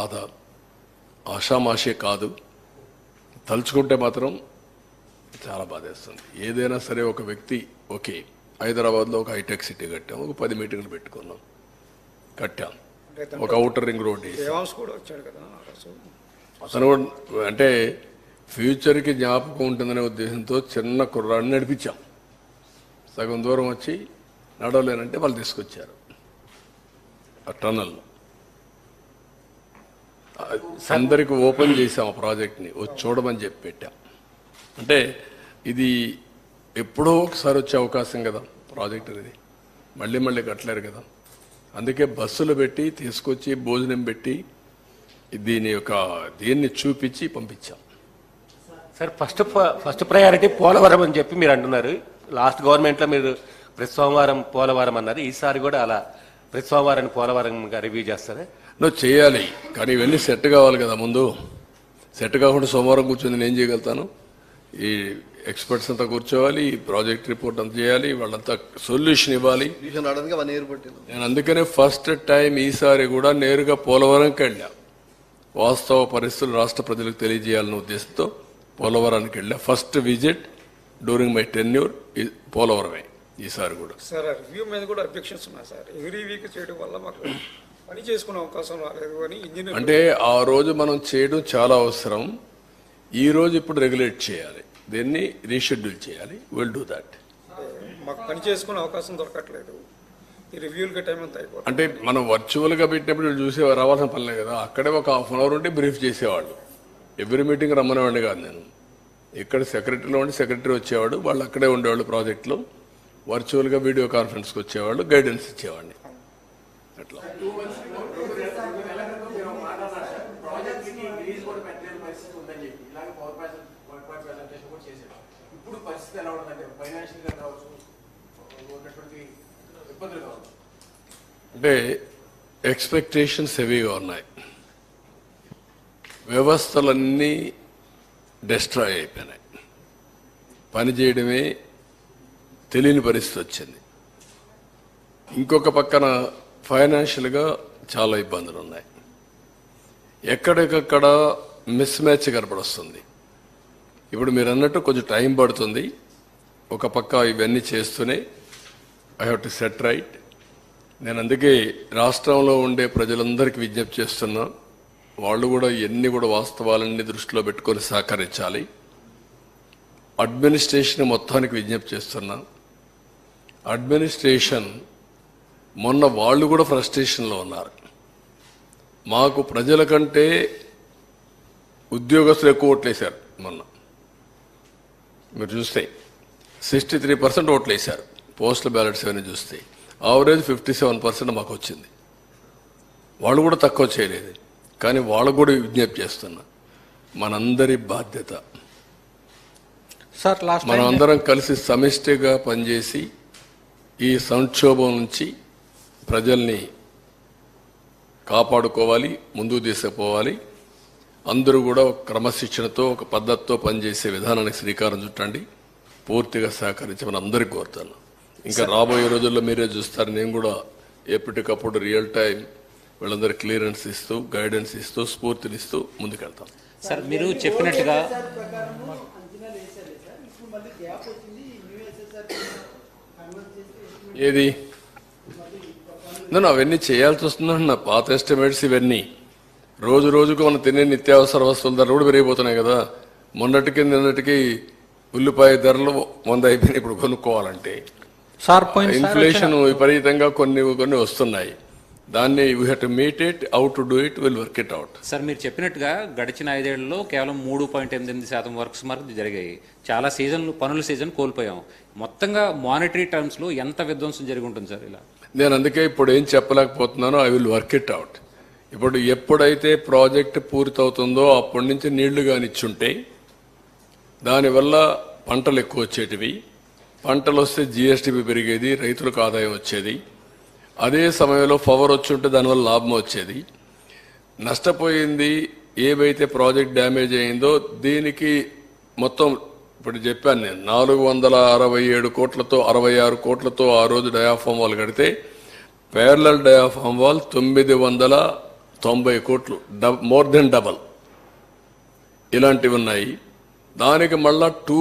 బాధ ఆషామాషే కాదు. తలుచుకుంటే మాత్రం చాలా బాధేస్తుంది. ఏదైనా సరే ఒక వ్యక్తి ఓకే హైదరాబాద్లో ఒక హైటెక్ సిటీ కట్టాం ఒక పది మీటింగ్లు పెట్టుకున్నాం కట్టాం. ఒక అవుటర్ రింగ్ రోడ్ అతను కూడా అంటే ఫ్యూచర్కి జ్ఞాపకం ఉంటుందనే ఉద్దేశంతో చిన్న కుర్రాడిని నడిపించాం. సగం దూరం వచ్చి నడవలేనంటే వాళ్ళు తీసుకొచ్చారు. ఆ టన్నల్లో అందరికి ఓపెన్ చేసాం ఆ ప్రాజెక్ట్ని వచ్చి చూడమని చెప్పి పెట్టాం. అంటే ఇది ఎప్పుడో ఒకసారి వచ్చే అవకాశం కదా ప్రాజెక్ట్ అనేది. మళ్ళీ మళ్ళీ కట్టలేరు కదా. అందుకే బస్సులు పెట్టి తీసుకొచ్చి భోజనం పెట్టి దీని యొక్క దీన్ని చూపించి పంపించాం. Sir first first priority Polavaram అని చెప్పి మీరు అంటున్నారు. లాస్ట్ గవర్నమెంట్లో మీరు ప్రతి సోమవారం పోలవరం అన్నారు. ఈసారి కూడా అలా ప్రతి సోమవారం పోలవరంగా రివ్యూ చేస్తారా? నువ్వు చేయాలి కానీ ఇవన్నీ సెట్ కావాలి కదా ముందు. సెట్ కాకుండా సోమవారం కూర్చొని నేను ఏం చేయగలుగుతాను? ఈ ఎక్స్పర్ట్స్ అంతా కూర్చోవాలి ఈ ప్రాజెక్ట్ రిపోర్ట్ అంతా చేయాలి వాళ్ళంతా సొల్యూషన్ ఇవ్వాలి. నేను అందుకనే ఫస్ట్ టైం ఈసారి కూడా నేరుగా పోలవరంకి వెళ్ళా. వాస్తవ పరిస్థితులు రాష్ట్ర ప్రజలకు తెలియజేయాలనే ఉద్దేశంతో పోలవరానికి వెళ్ళా. First visit during my tenure పోలవరమే. ఈసారి కూడా. సార్ రివ్యూ మీద కూడా అబ్జెక్షన్స్ ఉన్నాయి సార్. ఎవ్రీ వీక్ చేయడం వల్ల మాకు పని చేసుకునే అవకాశం రాలేదు అని ఇంజనీర్ అంటే ఆ రోజు మనం చేయడం చాలా అవసరం. ఈ రోజు ఇప్పుడు రెగ్యులేట్ చేయాలి. దీన్ని రీషెడ్యూల్ చేయాలి. విల్ డూ దాట్ మాకు పని చేసుకునే అవకాశం దొరకట్లేదు. ఈ రివ్యూలకి టైం అంతా అయిపోతుంది. అంటే మనం వర్చువల్గా పెట్టినప్పుడు వీళ్ళు చూసే రావాల్సిన పనిలే కదా. అక్కడే ఒక హాఫ్ అన్ అవర్ ఉంటే బ్రీఫ్ చేసేవాళ్ళు. ఎవ్రీ మీటింగ్ రమ్మనేవాడిని కాదు నేను. ఇక్కడ సెక్రటరీలో ఉండి సెక్రటరీ వచ్చేవాడు. వాళ్ళు అక్కడే ఉండేవాళ్ళు ప్రాజెక్టులో వర్చువల్గా వీడియో కాన్ఫరెన్స్కి వచ్చేవాళ్ళు గైడెన్స్ ఇచ్చేవాడిని. అట్లా. అంటే ఎక్స్పెక్టేషన్స్ హెవీగా ఉన్నాయి. వ్యవస్థలన్నీ డిస్ట్రాయ్ అయిపోయినాయి. పని చేయడమే తెలియని పరిస్థితి వచ్చింది. ఇంకొక పక్కన ఫైనాన్షియల్గా చాలా ఇబ్బందులు ఉన్నాయి. ఎక్కడికక్కడ మిస్ మ్యాచ్ కనపడొస్తుంది. ఇప్పుడు మీరు అన్నట్టు కొంచెం టైం పడుతుంది. ఒక పక్క ఇవన్నీ చేస్తూనే I have to set right. నేను అందుకే రాష్ట్రంలో ఉండే ప్రజలందరికీ విజ్ఞప్తి చేస్తున్నా వాళ్ళు కూడా ఎన్ని కూడా వాస్తవాలన్నీ దృష్టిలో పెట్టుకొని సహకరించాలి. అడ్మినిస్ట్రేషన్ మొత్తానికి విజ్ఞప్తి చేస్తున్నా. అడ్మినిస్ట్రేషన్ మొన్న వాళ్ళు కూడా ఫ్రస్ట్రేషన్లో ఉన్నారు. మాకు ప్రజల కంటే ఉద్యోగస్తులు ఎక్కువ ఓట్లేశారు మొన్న. మీరు చూస్తే సిక్స్టీ త్రీ పర్సెంట్ ఓట్లు వేశారు పోస్టల్ బ్యాలెట్స్ అవన్నీ చూస్తే. ఆవరేజ్ ఫిఫ్టీ సెవెన్ పర్సెంట్ మాకు వచ్చింది. వాళ్ళు కూడా తక్కువ చేయలేదు. కానీ వాళ్ళకు కూడా విజ్ఞప్తి చేస్తున్నా. మనందరి బాధ్యత. సార్ లాస్ట్ మనం అందరం కలిసి సమిష్టిగా పనిచేసి ఈ సంక్షోభం నుంచి ప్రజల్ని కాపాడుకోవాలి ముందుకు తీసుకుపోవాలి. అందరూ కూడా ఒక క్రమశిక్షణతో ఒక పద్ధతితో పనిచేసే విధానానికి శ్రీకారం చుట్టండి. పూర్తిగా సహకరించమని అందరికీ కోరుతాను. ఇంకా రాబోయే రోజుల్లో మీరే చూస్తారు నేను కూడా ఎప్పటికప్పుడు రియల్ టైం వీళ్ళందరూ క్లియరెన్స్ ఇస్తూ గైడెన్స్ ఇస్తూ స్ఫూర్తినిస్తూ ముందుకెళ్తాం. సార్ మీరు చెప్పినట్టుగా ఏది? నేను అవన్నీ చేయాల్సి వస్తుందండి నా పాత ఎస్టిమేట్స్ ఇవన్నీ. రోజు రోజుకు మనం తినే నిత్యావసర వస్తువుల ధరలు కూడా పెరిగిపోతున్నాయి కదా. మొన్నటికి నిన్నటికి ఉల్లిపాయ ధరలు వంద అయిపోయినాయి ఇప్పుడు కొనుక్కోవాలంటే. ఇన్ఫ్లేషన్ విపరీతంగా కొన్ని కొన్ని వస్తున్నాయి. దాన్ని we have to meet it how to do it will work it out sir మీరు చెప్పినట్టుగా గడిచిన ఐదేళ్ళలో కేవలం మూడు పాయింట్ ఎనిమిది శాతం వర్క్స్ మార్క్ జరిగాయి. చాలా సీజన్లు పనుల సీజన్ కోల్పోయాం. మొత్తంగా మానిటరీ టర్మ్స్లో ఎంత విధ్వంసం జరిగి ఉంటుంది సార్ ఇలా? నేను అందుకే ఇప్పుడు ఏం చెప్పలేకపోతున్నానో I will work it out ఇప్పుడు ఎప్పుడైతే ప్రాజెక్ట్ పూర్తవుతుందో అప్పటి నుంచి నీళ్ళు కానిచ్చుంటే దానివల్ల పంటలు ఎక్కువ వచ్చేటివి. పంటలు వస్తే జిఎస్టిపి పెరిగేది రైతులకు ఆదాయం వచ్చేది. అదే సమయంలో పవర్ వచ్చి ఉంటే దానివల్ల లాభం వచ్చేది. నష్టపోయింది ఏవైతే ప్రాజెక్ట్ డ్యామేజ్ అయిందో దీనికి మొత్తం ఇప్పుడు చెప్పాను నేను నాలుగు వందల అరవై ఏడు కోట్లతో అరవై ఆరు కోట్లతో ఆ రోజు డయాఫామ్ వాల్ కడితే పేర్లల్ డయాఫామ్ వాల్ తొమ్మిది వందల తొంభై కోట్లు మోర్ దెన్ డబల్. ఇలాంటివి ఉన్నాయి. దానికి మళ్ళా టూ